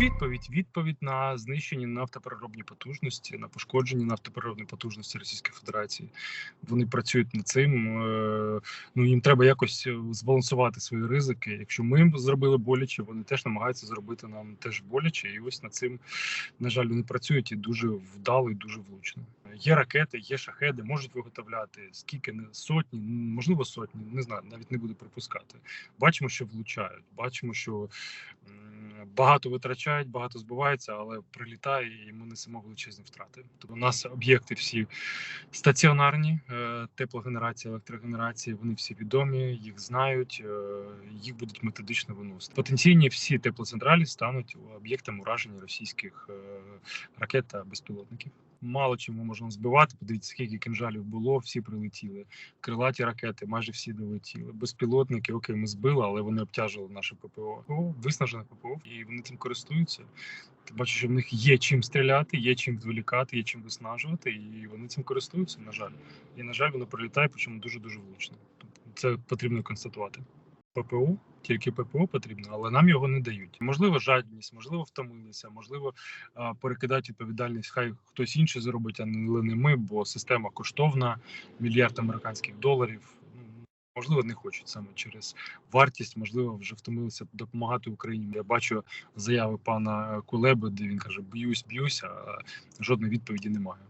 Відповідь відповідь на знищені нафтопереробні потужності, на пошкоджені нафтопереробні потужності Російської Федерації. Вони працюють над цим. е, Ну їм треба якось е, збалансувати свої ризики. Якщо ми зробили боляче, вони теж намагаються зробити нам теж боляче. І ось над цим, на жаль, вони працюють і дуже вдало і дуже влучно. Є ракети, є шахеди, можуть виготовляти скільки не сотні, можливо, сотні, не знаю, навіть не буду припускати. Бачимо, що влучають, бачимо, що багато витрачають, багато збивається, але прилітає, і ми несемо величезні втрати. Тобто у нас об'єкти всі стаціонарні, е, теплогенерація, електрогенерація, вони всі відомі, їх знають, е, їх будуть методично виносити. Потенційні всі теплоцентралі стануть об'єктом ураження російських е, ракет та безпілотників. Мало ми можемо збивати. Подивіться, скільки кінжалів було, всі прилетіли. Крилаті ракети, майже всі долетіли. Безпілотники, окей, ми збили, але вони обтяжили наше ППО. ППО виснажене ППО, і вони цим користуються. Ти бачиш, що в них є чим стріляти, є чим відволікати, є чим виснажувати, і вони цим користуються. На жаль, і на жаль, воно прилітає, причому дуже дуже влучно. Це потрібно констатувати. ППО, тільки ППО потрібно, але нам його не дають. Можливо, жадність, можливо, втомилися, можливо, а, перекидають відповідальність. Хай хтось інший зробить, а не ми, бо система коштовна, мільярд американських доларів. Ну, Можливо, не хочуть саме через вартість, можливо, вже втомилися допомагати Україні. Я бачу заяви пана Кулеби, де він каже: б'юсь, б'юсь, а жодної відповіді немає.